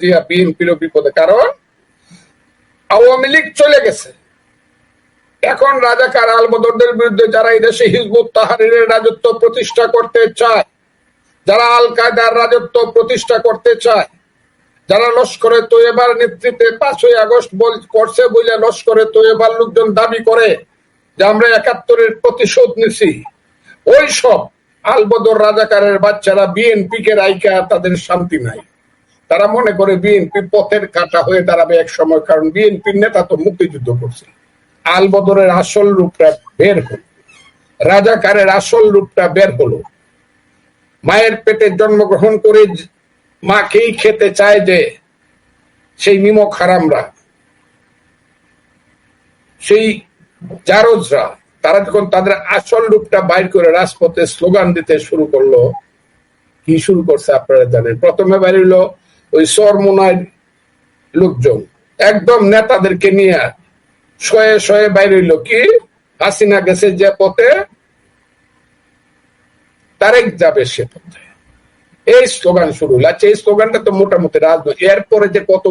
জিয়া বিএনপির বিপদে, কারণ আওয়ামী লীগ চলে গেছে। এখন রাজাকার আলবদরদের বিরুদ্ধে যারা হিজবুত তাহারিরের রাজত্ব প্রতিষ্ঠা করতে চায়, যারা আল কায়দার রাজত্ব প্রতিষ্ঠা করতে চায়, যারা লস্করে তৈবার নেতৃত্বে পাঁচই আগস্ট বল করছে বলে লস্করে তৈবার লোকজন দাবি করে যে আমরা একাত্তরের প্রতিশোধ নিছি। ওই সব আলবদর রাজাকারের বাচ্চারা বিএনপি কে রাইকা তাদের শান্তি নাই। তারা মনে করে বিএনপি পথের কাটা হয়ে দাঁড়াবে এক সময়, কারণ বিএনপির নেতা তো মুক্তিযুদ্ধ করছে আলবদরের আসল রূপটা বের হলো। রাজাকারের আসল রূপটা বের হলো। মায়ের পেটে জন্মগ্রহণ করে মাকেই খেতে চায় যে সেই নিমক হারামরা, সেই জারজরা, তারা যখন তাদের আসল রূপটা বাইর করে রাজপথে স্লোগান দিতে শুরু করল, কি শুরু করছে আপনারা জানেন? প্রথমে বাইরিল ওই সরমোনায় লোকজন, একদম নেতাদেরকে নিয়ে শয়ে শয়ে বাইরিল কি? হাসিনা গেছে যে পথে, তারেক যাবে সে পথে। এই স্লোগান শুরু হলো আচ্ছা এই স্লোগানটা তো মোটামুটি রাজনৈতিক এরপরে যে কত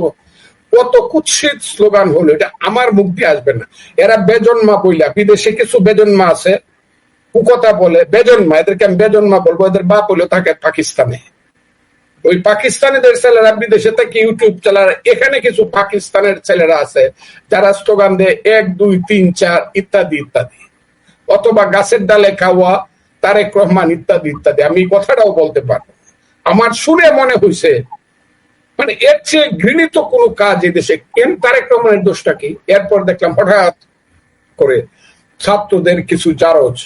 কত কুৎসিত স্লোগান হলো, এটা আমার মুখ দিয়ে আসবে না। এরা বেজন্মা বইলা বিদেশে কিছু বেজন্মা আছে। কুকথা বলে, বেজন্মা, এদেরকে আমি বেজন্মা বলব, এদের বাপ হলো থাকে পাকিস্তানে। ওই পাকিস্তানিদের ছেলেরা বিদেশে থেকে ইউটিউব চালার এখানে কিছু পাকিস্তানের ছেলেরা আছে, যারা স্লোগান দেয়, এক, দুই, তিন, চার, ইত্যাদি ইত্যাদি। অথবা গাছের ডালে খাওয়া, তারেক রহমান, ইত্যাদি ইত্যাদি। আমি কথাটাও বলতে পারব। আমার শুনে মনে হয়েছে মানে এর চেয়ে ঘৃণিত কোনো কাজ এই দেশে। কেন তারেক রহমানের দোষটা কি? এরপর দেখলাম হঠাৎ করে ছাত্রদের কিছু জারজ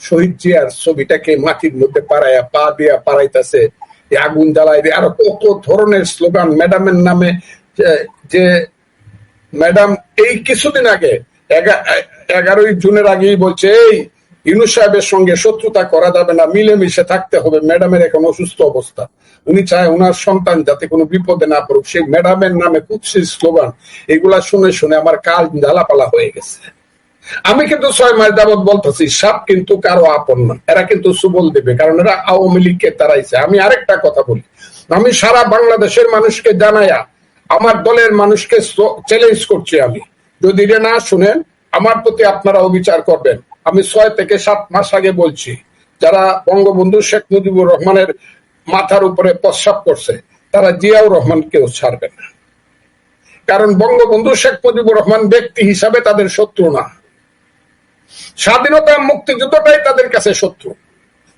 শহীদ জিয়ার ছবিটাকে মাটির মধ্যে পাড়াইয়া, পা দিয়া পাড়াইতেছে। আগুন জ্বালাই দিয়ে আরও কত ধরনের স্লোগান, ম্যাডামের নামে যে ম্যাডাম এই কিছুদিন আগে এগারোই জুনের আগেই বলছে, এই ইউনুস সাহেবের সঙ্গে শত্রুতা করা যাবে না, মিলেমিশে থাকতে হবে, ম্যাডামের এখন অসুস্থ অবস্থা। উনি চায় ওনার সন্তান যাতে কোনো বিপদে না পড়ুক। সেই ম্যাডামের নামে কুৎসিত স্লোগান, এগুলা শুনে শুনে আমার কাল জ্বালাপালা হয়ে গেছে। আমি কিন্তু ছয় মাস যাবৎ বলতেছি, সাপ কিন্তু কারও আপন না। এরা কিন্তু সুবল দেবে, কারণ এরা আওয়ামী লীগকে তারাইছে আমি আরেকটা কথা বলি। আমি সারা বাংলাদেশের মানুষকে জানাইয়া আমার দলের মানুষকে চ্যালেঞ্জ করছি আমি। যদি এটা না শুনেন, আমার প্রতি আপনারা অবিচার করবেন। আমি ছয় থেকে সাত মাস আগে বলছি, যারা বঙ্গবন্ধু শেখ মুজিবুর রহমানের মাথার উপরে প্রস্রাব করছে, তারা জিয়াউর রহমানকেও ছাড়বে না। কারণ বঙ্গবন্ধু শেখ মুজিবুর রহমান ব্যক্তি হিসাবে তাদের শত্রু না। স্বাধীনতা মুক্তিযুদ্ধটাই তাদের কাছে শত্রু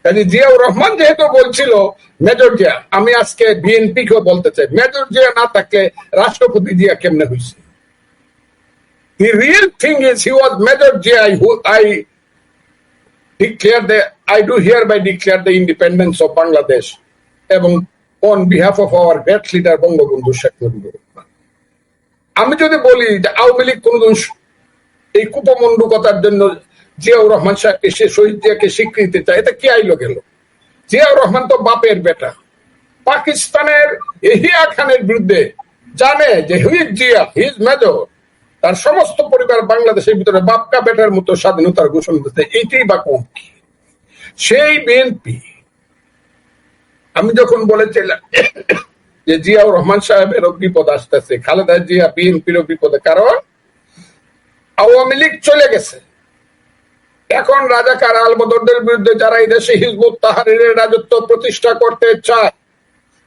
কাজে জিয়াউর রহমান যেহেতু বলছিল, মেজর জিয়া, আমি আজকে বিএনপি কেও বলতে চাই, মেজর জিয়া না থাকলে রাষ্ট্রপতি জিয়া কেমনে হয়েছে The real thing is he was Major J.I. who I declare the, I do hereby declare the independence of Bangladesh এবং on behalf of our great leader, Bangabandhu Sheikh Mujibur Rahman আমি যদি বলি যে আওয়ামী লীগ কোনদিন এই কুপমন্ডুকতার জন্য জিয়াউর রহমান সাহেবকে, সে শহীদ জিয়াকে স্বীকৃতি চায়, এটা কি আইলো গেল? জিয়াউর রহমান তো বাপের বেটা। পাকিস্তানের এহিয়া খানের বিরুদ্ধে জানে যে হুইজ জিয়া হিজ মেজর। তার সমস্ত পরিবার বাংলাদেশের ভিতরে বাপকা বেটার মতো স্বাধীনতার ঘোষণা দিতে এইটাই বা কম কি? সেই বিএনপি, আমি যখন বলেছিলাম যে জিয়াউর রহমান সাহেবের বিপদ আসতেছে, খালেদা জিয়া বিএনপির বিপদে, কারণ আওয়ামী লীগ চলে গেছে। এখন রাজাকার আলবদরদের বিরুদ্ধে যারা এই দেশে হিজবুত তাহারিরের রাজত্ব প্রতিষ্ঠা করতে চায়,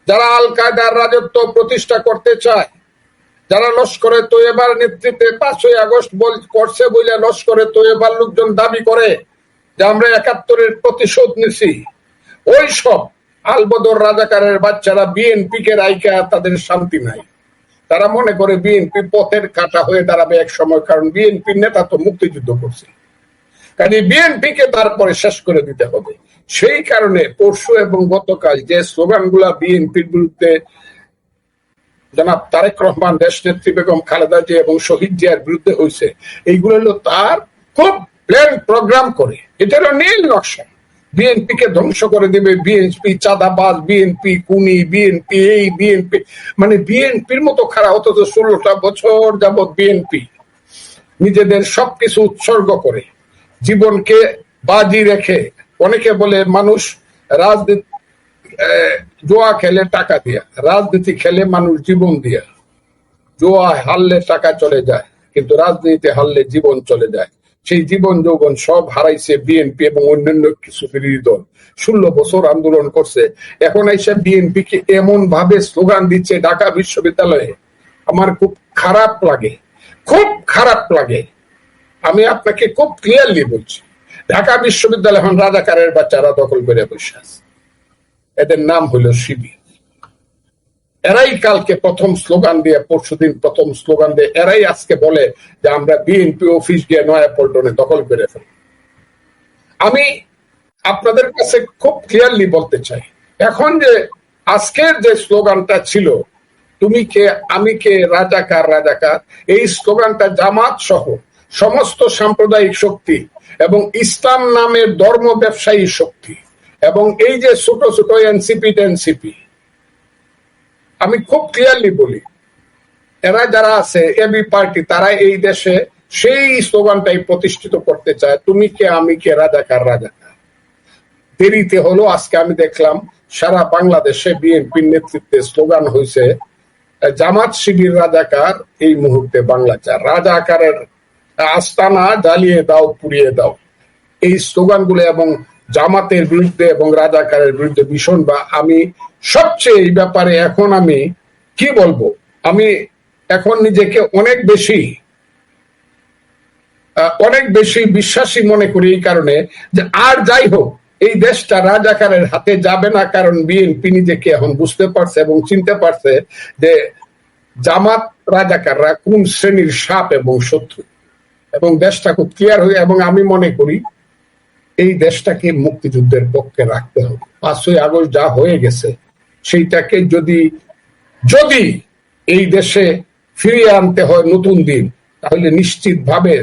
যারা আল কায়দার রাজত্ব প্রতিষ্ঠা করতে চায়, যারা লস্করে তৈবার নেতৃত্বে পাঁচই আগস্ট করছে বলে লস্করে তৈবার লোকজন দাবি করে যে আমরা একাত্তরের প্রতিশোধ নিছি। ওই সব আলবদর রাজাকারের বাচ্চারা বিএনপি কে রাইকা তাদের শান্তি নাই। তারা মনে করে বিএনপি পথের কাটা হয়ে দাঁড়াবে এক সময়, কারণ বিএনপির নেতা তো মুক্তিযুদ্ধ করছে। কাজে বিএনপি কে তারপরে শেষ করে দিতে হবে। সেই কারণে পরশু এবং গতকাল যে স্লোগানগুলা বিএনপির বিরুদ্ধে, জনাব তারেক রহমান দেশ নেত্রী বেগম খালেদা জিয়া এবং শহীদ জিয়ার বিরুদ্ধে হয়েছে এইগুলো হলো তার খুব প্ল্যান প্রোগ্রাম করে। এটা হলো নীল নকশা। বিএনপি কে ধ্বংস করে দেবে। বিএনপি চাঁদাবাজ, বিএনপি কুনি বিএনপি এই, বিএনপি। মানে বিএনপির মতো খারাপ অথচ ষোলোটা বছর যাবৎ বিএনপি নিজেদের সবকিছু উৎসর্গ করে, জীবনকে বাজি রেখে অনেকে বলে মানুষ রাজনীতি জোয়া খেলে টাকা দিয়া, রাজনীতি খেলে মানুষ জীবন দিয়া। জোয়া হারলে টাকা চলে যায়, কিন্তু রাজনীতিতে হারলে জীবন চলে যায়। সেই জীবন যৌবন সব হারাইছে বিএনপি এবং অন্যান্য কিছু বিরোধী দল। ষোলো বছর আন্দোলন করছে। এখন এসে বিএনপি কে এমন ভাবে স্লোগান দিচ্ছে ঢাকা বিশ্ববিদ্যালয়ে। আমার খুব খারাপ লাগে, খুব খারাপ লাগে। আমি আপনাকে খুব ক্লিয়ারলি বলছি, ঢাকা বিশ্ববিদ্যালয় এখন রাজাকারের বাচ্চারা দখল করে বসে আছে। এদের নাম হলো শিবির। এরাই কালকে প্রথম স্লোগান দিয়ে, পরশুদিন প্রথম স্লোগান দিয়ে, এরাই আজকে বলে যে আমরা বিএনপি অফিস গিয়ে নয়া পল্টনে দখল করে ফেলি আমি আপনাদের কাছে খুব ক্লিয়ারলি বলতে চাই, এখন যে আজকের যে স্লোগানটা ছিল, তুমি কে, আমি কে রাজাকার রাজাকার এই স্লোগানটা জামাত সহ সমস্ত সাম্প্রদায়িক শক্তি এবং ইসলাম নামের ধর্ম ব্যবসায়ী শক্তি এবং এই যে ছোট ছোট এনসিপি টেনসিপি আমি খুব ক্লিয়ারলি বলি, এরা যারা আছে, এবি পার্টি, তারা এই দেশে সেই স্লোগানটাই প্রতিষ্ঠিত করতে চায়, তুমি কে, আমি কে রাজাকার রাজাকার দেরিতে হলো, আজকে আমি দেখলাম সারা বাংলাদেশে বিএনপির নেতৃত্বে স্লোগান হয়েছে জামাত শিবির রাজাকার এই মুহূর্তে বাংলা চার। রাজাকারের আস্তানা জ্বালিয়ে দাও, পুড়িয়ে দাও। এই স্লোগানগুলো এবং জামাতের বিরুদ্ধে এবং রাজাকারের বিরুদ্ধে ভীষণ বা আমি সবচেয়ে এই ব্যাপারে এখন আমি কি বলব? আমি এখন নিজেকে অনেক বেশি অনেক বেশি বিশ্বাসী মনে করি এই কারণে যে আর যাই হোক, এই দেশটা রাজাকারের হাতে যাবে না কারণ বিএনপি নিজেকে এখন বুঝতে পারছে এবং চিনতে পারছে যে জামাত রাজাকাররা কোন শ্রেণির সাপ এবং শত্রু। এবং দেশটা খুব ক্লিয়ার হয়ে এবং আমি মনে করি এই দেশটাকে মুক্তিযুদ্ধের পক্ষে রাখতে হবে। পাঁচই আগস্ট যা হয়ে গেছে সেইটাকে যদি যদি এই দেশে ফিরিয়ে আনতে হয় নতুন দিন, তাহলে নিশ্চিতভাবে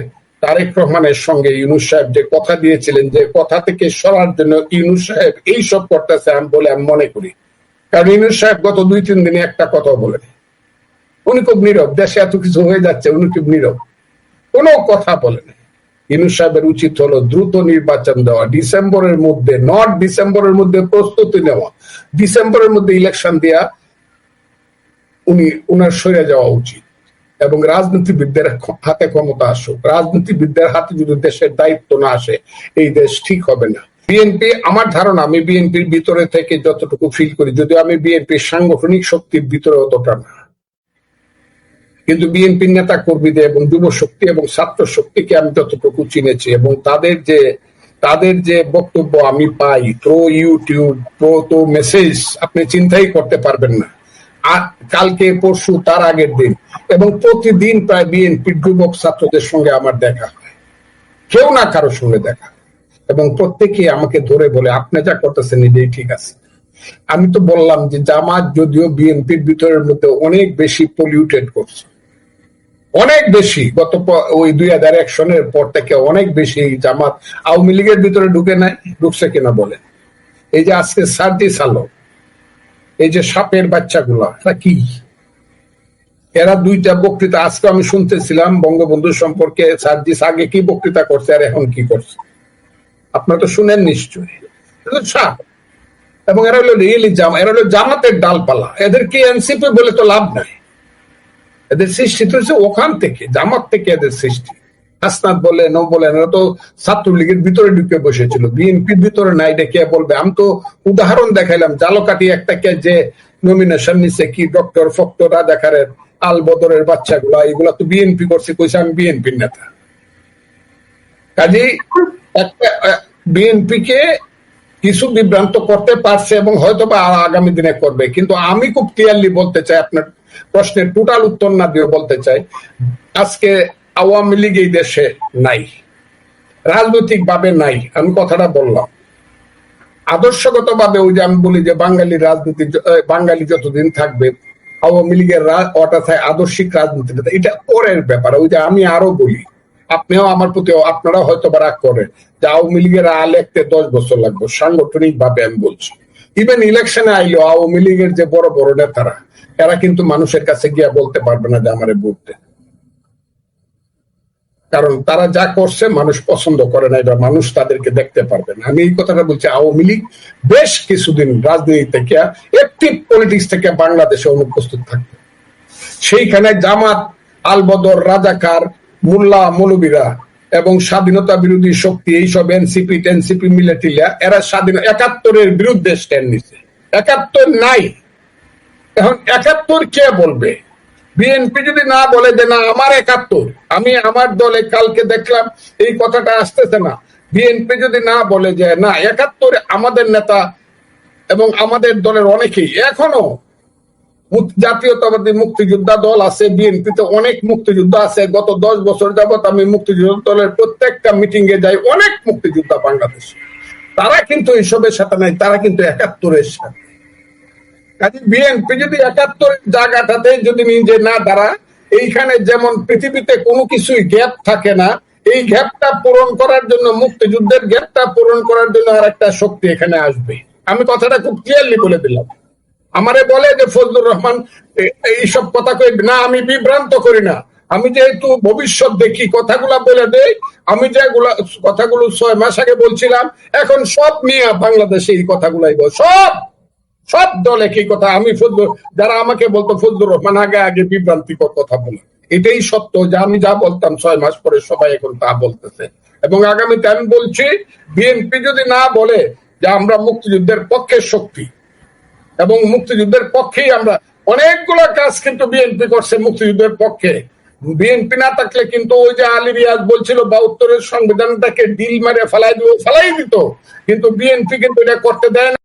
তারেক রহমানের সঙ্গে ইউনুস সাহেব যে কথা দিয়েছিলেন, যে কথা থেকে সরার জন্য ইউনুস সাহেব এইসব করতেছে আমি বলে আমি মনে করি। কারণ ইউনুস সাহেব গত দুই, তিন দিনে একটা কথা বলেন। উনি খুব নীরব, দেশে এত কিছু হয়ে যাচ্ছে, উনি খুব নীরব। কোনো কথা বলেন। ইউনুস সাহেবের উচিত হলো দ্রুত নির্বাচন দেওয়া, ডিসেম্বরের মধ্যে নট ডিসেম্বরের মধ্যে প্রস্তুতি নেওয়া, ডিসেম্বরের মধ্যে ইলেকশন দেওয়া উনি, উনার সরে যাওয়া উচিত। এবং রাজনীতিবিদদের হাতে ক্ষমতা আসুক। রাজনীতিবিদদের হাতে যদি দেশের দায়িত্ব না আসে, এই দেশ ঠিক হবে না। বিএনপি আমার ধারণা, আমি বিএনপির ভিতরে থেকে যতটুকু ফিল করি, যদিও আমি বিএনপির সাংগঠনিক শক্তির ভিতরে অতটা না। কিন্তু বিএনপির নেতা কর্মীদের এবং যুব শক্তি এবং ছাত্র শক্তিকে আমি যতটুকু চিনেছি এবং তাদের যে তাদের যে বক্তব্য আমি পাই থ্রো ইউটিউব থ্রো তো মেসেজ আপনি চিন্তাই করতে পারবেন না। কালকে, পরশু, তার আগের দিন। এবং প্রতিদিন প্রায় বিএনপির যুবক ছাত্রদের সঙ্গে আমার দেখা কেউ না কারও সঙ্গে দেখা এবং প্রত্যেকে আমাকে ধরে বলে, আপনি যা করতেছেন এটাই ঠিক আছে। আমি তো বললাম যে, জামাত যদিও বিএনপির ভিতরের মধ্যে অনেক বেশি পলিউটেড করছে। অনেক বেশি, গত ওই দুই হাজার এক সনের পর থেকে অনেক বেশি জামাত আওয়ামী লীগের ভিতরে ঢুকে নাই, ঢুকছে কিনা বলেন এই যে আজকে সার্দি সালো এই যে সাপের বাচ্চাগুলা, এরা কি? এরা দুইটা বক্তৃতা, আজকে আমি শুনতেছিলাম বঙ্গবন্ধু সম্পর্কে সার্জিস আগে কি বক্তৃতা করছে আর এখন কি করছে। আপনারা তো শুনেন নিশ্চয়ই। সাপ। এবং এরা হলো রিয়েলি জামা, এরা হলো জামাতের ডালপালা। এদেরকে এনসিপি বলে তো লাভ নাই। এদের সৃষ্টি তো হচ্ছে ওখান থেকে, জামাত থেকে এদের সৃষ্টি। হাসনাত বলে ন বলে এরা তো ছাত্রলীগের ভিতরে ঢুকে বসেছিল। বিএনপির ভিতরে নাই ডেকে বলবে। আমি তো উদাহরণ দেখাইলাম জালকাটি একটাকে যে নমিনেশন নিছে কি ডক্টর ফক্টর রাজাকারের আল বদরের বাচ্চাগুলা এগুলা তো বিএনপি করছে, কইছে আমি বিএনপির নেতা। কাজেই একটা বিএনপি কে কিছু বিভ্রান্ত করতে পারছে এবং হয়তো বা আগামী দিনে করবে। কিন্তু আমি খুব ক্লিয়ারলি বলতে চাই, আপনার প্রশ্নের টোটাল উত্তর না দিয়ে বলতে চাই, আজকে আওয়ামী লীগ এই দেশে নাই। রাজনৈতিক ভাবে নাই, আমি কথাটা বললাম। আদর্শগত ভাবে ওই যে আমি বলি যে বাঙালি রাজনীতি বাঙালি যতদিন থাকবে, আওয়ামী লীগের অর্থাৎ আদর্শিক রাজনীতি এটা পরের ব্যাপার। ওই যে আমি আরও বলি আপনিও আমার প্রতি আপনারা হয়তো বা রাগ করেন যে আওয়ামী লীগের আ লিখতে দশ বছর লাগবে। সাংগঠনিক ভাবে আমি বলছি। ইভেন ইলেকশনে আইলো, আওয়ামী লীগের যে বড় বড় নেতারা, এরা কিন্তু মানুষের কাছে গিয়ে বলতে পারবে না যে আমারে ভোট কারণ তারা যা করছে, মানুষ পছন্দ করে না এটা মানুষ তাদেরকে দেখতে পারবে না। আমি এই কথাটা বলছি, আওয়ামী লীগ বেশ কিছুদিন রাজনীতি থেকে একটিভ পলিটিক্স থেকে বাংলাদেশে অনুপস্থিত থাকবে। সেইখানে জামাত, আলবদর, রাজাকার মোল্লা, মৌলবীরা এবং স্বাধীনতা বিরোধী শক্তি এইসব এনসিপি টেনসিপি মিলে টিলা, এরা স্বাধীন, একাত্তরের বিরুদ্ধে স্ট্যান্ড নিছে। একাত্তর নাই। এখন একাত্তর কে বলবে? বিএনপি যদি না বলে যে, না, আমার একাত্তর, আমি আমার দলে কালকে দেখলাম এই কথাটা আসতেছে না। বিএনপি যদি না বলে যে, না, একাত্তরে আমাদের নেতা এবং আমাদের দলের অনেকেই এখনও জাতীয়তাবাদী মুক্তিযোদ্ধা দল আছে, বিএনপিতে অনেক মুক্তিযোদ্ধা আছে। গত দশ বছর যাবত আমি মুক্তিযোদ্ধা দলের প্রত্যেকটা মিটিং এ যাই, অনেক মুক্তিযোদ্ধা বাংলাদেশ। তারা কিন্তু এইসবের সাথে নাই, তারা কিন্তু একাত্তরের সাথে। কাজে বিএনপি যদি একাত্তর জায়গাটাতে যদি নিজে না এইখানে যেমন পৃথিবীতে কোনো কিছুই গ্যাপ থাকে না, এই গ্যাপটা পূরণ করার জন্য, মুক্তিযুদ্ধের গ্যাপটা পূরণ করার জন্য আর একটা শক্তি এখানে আসবে। আমি কথাটা খুব ক্লিয়ারলি বলে দিলাম। আমারে বলে যে, ফজলুর রহমান এইসব কথা কই, না, আমি বিভ্রান্ত করি না। আমি যেহেতু ভবিষ্যৎ দেখি, কথাগুলা বলে দেই, আমি যেগুলা কথাগুলো ছয় মাস আগে বলছিলাম, এখন সব নিয়ে বাংলাদেশে এই কথাগুলাই বল। সব! সব দল একই কথা। আমি ফজলুর, যারা আমাকে বলতো, ফজলুর রহমান আগে আগে বিভ্রান্তিকর কথা বলে। এটাই সত্য যে, আমি যা বলতাম ছয় মাস পরে সবাই এখন তা বলতেছে। এবং আগামীতে আমি বলছি, বিএনপি যদি না বলে যে, আমরা মুক্তিযুদ্ধের পক্ষের শক্তি এবং মুক্তিযুদ্ধের পক্ষেই আমরা অনেকগুলো কাজ কিন্তু বিএনপি করছে মুক্তিযুদ্ধের পক্ষে। বিএনপি না থাকলে কিন্তু ওই যে আলী রিয়াজ বলছিল বা উত্তরের সংবিধানটাকে ডিল মারে ফেলাই দিব, ফেলাই দিত। কিন্তু বিএনপি কিন্তু এটা করতে দেয় না।